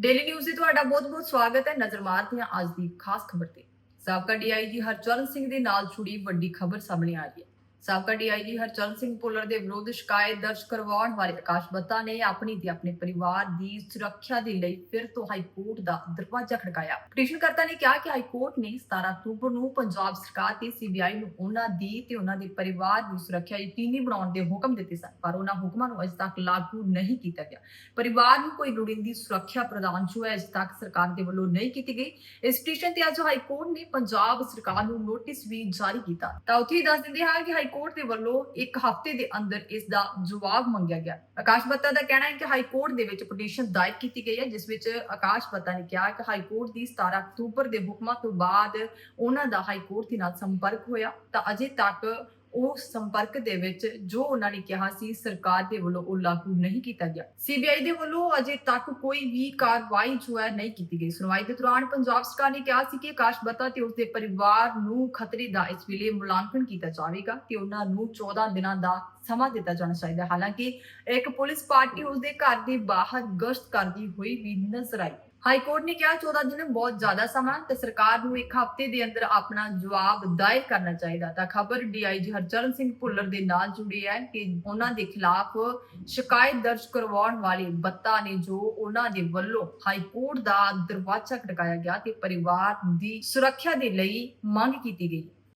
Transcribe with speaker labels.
Speaker 1: Daily news ਤੇ ਤੁਹਾਡਾ ਬਹੁਤ-ਬਹੁਤ ਸਵਾਗਤ ਹੈ ਨਜ਼ਰ ਮਾਰਦੇ ਹਾਂ ਅੱਜ ਦੀ ਖਾਸ ਖਬਰ ਤੇ। ਸਾਬਕਾ ਡੀਆਈਜੀ ਹਰਚਰਨ ਸਿੰਘ ਦੇ ਨਾਲ ਜੁੜੀ ਵੱਡੀ ਖਬਰ ਸਾਹਮਣੇ ਆ ਰਹੀ ਹੈ। ਸਾਬਕਾ ਡੀਆਈਜੀ ਹਰਚਰਨ ਸਿੰਘ ਭੁੱਲਰ ਦੇ ਵਿਰੁੱਧ ਸ਼ਿਕਾਇਤ ਦਰਜ ਕਰਵਾਉਣ ਵਾਲੇ ਆਕਾਸ਼ ਬੱਤਾ ਨੇ ਆਪਣੀ ਤੇ ਆਪਣੇ ਪਰਿਵਾਰ ਦੀ ਸੁਰੱਖਿਆ ਦੇ ਲਈ ਫਿਰ ਤੋਂ ਹਾਈ ਕੋਰਟ ਦਾ ਦਰਵਾਜ਼ਾ ਖੜਕਾਇਆ। ਪਟੀਸ਼ਨਕਰਤਾ ਨੇ ਕਿਹਾ ਕਿ ਹਾਈ ਕੋਰਟ ਨੇ 17 ਅਕਤੂਬਰ ਨੂੰ ਪੰਜਾਬ ਸਰਕਾਰ ਤੇ ਸੀਬੀਆਈ ਨੂੰ ਉਹਨਾਂ ਦੀ ਤੇ ਉਹਨਾਂ ਦੇ ਪਰਿਵਾਰ ਦੀ ਸੁਰੱਖਿਆ ਯਕੀਨੀ ਬਣਾਉਣ ਦੇ ਹੁਕਮ ਦਿੱਤੇ ਸਨ, ਪਰ ਉਹਨਾਂ ਹੁਕਮਾਂ ਨੂੰ ਅਜੇ ਤੱਕ ਲਾਗੂ ਨਹੀਂ ਕੀਤਾ ਗਿਆ। ਪਰਿਵਾਰ ਨੂੰ ਕੋਈ ਲੋੜੀਂਦੀ ਸੁਰੱਖਿਆ ਪ੍ਰਦਾਨ ਜੋ ਹੈ ਅਜੇ ਤੱਕ ਸਰਕਾਰ ਦੇ ਵੱਲੋਂ ਨਹੀਂ ਕੀਤੀ ਗਈ। ਇਸ ਪਟੀਸ਼ਨ ਤੇ ਅੱਜ ਹਾਈ ਕੋਰਟ ਨੇ ਪੰਜਾਬ ਸਰਕਾਰ ਨੂੰ ਨੋਟਿਸ ਵੀ ਜਾਰੀ ਕੀਤਾ। ਤਾਂ ਉੱਥੇ ਦੱਸ ਦਿੰਦੇ ਹਾਂ ਕਿ ਕੋਰਟ ਦੇ ਵੱਲੋਂ ਇੱਕ ਹਫ਼ਤੇ ਦੇ ਅੰਦਰ ਇਸ ਦਾ ਜਵਾਬ ਮੰਗਿਆ ਗਿਆ। ਆਕਾਸ਼ ਬੱਤਾ ਦਾ ਕਹਿਣਾ ਹੈ ਕਿ ਹਾਈ ਕੋਰਟ ਦੇ ਵਿੱਚ ਪਟੀਸ਼ਨ ਦਾਇਰ ਕੀਤੀ ਗਈ ਹੈ, ਜਿਸ ਵਿੱਚ ਆਕਾਸ਼ ਬੱਤਾ ਨੇ ਕਿਹਾ ਕਿ ਹਾਈ ਕੋਰਟ ਦੀ 17 ਅਕਤੂਬਰ ਦੇ ਹੁਕਮਾਂ ਤੋਂ ਬਾਅਦ ਉਹਨਾਂ ਦਾ ਹਾਈ ਕੋਰਟ ਦੇ ਨਾਲ ਸੰਪਰਕ ਹੋਇਆ। ਤਾਂ ਅਜੇ ਤੱਕ ਉਹ ਸੰਪਰਕ ਦੇ ਵਿੱਚ ਜੋ ਉਹਨਾਂ ਨੇ ਕਿਹਾ ਸੀ, ਸਰਕਾਰ ਦੇ ਵੱਲੋਂ ਉਹ ਲਾਗੂ ਨਹੀਂ ਕੀਤਾ ਗਿਆ। ਸੀਬੀਆਈ ਦੇ ਵੱਲੋਂ ਅਜੇ ਤੱਕ ਕੋਈ ਵੀ ਕਾਰਵਾਈ ਜੋ ਹੈ ਨਹੀਂ ਕੀਤੀ ਗਈ। ਸੁਣਵਾਈ ਦੇ ਦੌਰਾਨ ਪੰਜਾਬ ਸਰਕਾਰ ਨੇ ਕਿਹਾ ਸੀ ਕਿ ਆਕਾਸ਼ ਬੱਤਾ ਤੇ ਉਸਦੇ ਪਰਿਵਾਰ ਨੂੰ ਖਤਰੇ ਦਾ ਇਸ ਵੇਲੇ ਮੁਲਾਂਕਣ ਕੀਤਾ ਜਾਵੇਗਾ ਤੇ ਉਹਨਾਂ ਨੂੰ 14 ਦਿਨਾਂ ਦਾ ਸਮਾਂ ਦਿੱਤਾ ਜਾਣਾ ਚਾਹੀਦਾ ਹਾਲਾਂਕਿ ਇੱਕ ਪੁਲਿਸ ਪਾਰਟੀ ਉਸਦੇ ਘਰ ਦੇ ਬਾਹਰ ਗਸ਼ਤ ਕਰਦੀ ਹੋਈ ਵੀ ਨਜ਼ਰ ਆਈ। ਹਾਈ ਕੋਰਟ ਨੇ ਕਿਹਾ 14 ਦਿਨ ਬਹੁਤ ਜ਼ਿਆਦਾ ਸਮਾਂ ਤੇ ਸਰਕਾਰ ਨੂੰ ਇੱਕ ਹਫ਼ਤੇ ਦੇ ਅੰਦਰ ਆਪਣਾ ਜਵਾਬ ਦਾਇਰ ਕਰਨਾ ਚਾਹੀਦਾ ਤਾਂ ਖਬਰ ਡੀਆਈਜੀ ਹਰਚਰਨ ਸਿੰਘ ਭੁੱਲਰ ਦੇ ਨਾਲ ਜੁੜੀ ਹੈ ਕਿ ਉਹਨਾਂ ਦੇ ਖਿਲਾਫ ਸ਼ਿਕਾਇਤ ਦਰਜ ਕਰਵਾਉਣ ਵਾਲੇ ਬੱਤਾ ਨੇ ਜੋ ਉਹਨਾਂ ਦੇ ਵੱਲੋਂ ਹਾਈ ਕੋਰਟ ਦਾ ਦਰਵਾਜ਼ਾ ਖੜਕਾਇਆ ਗਿਆ ਤੇ ਪਰਿਵਾਰ ਦੀ ਸੁਰੱਖਿਆ ਦੇ ਲਈ ਮੰਗ ਕੀਤੀ ਗਈ।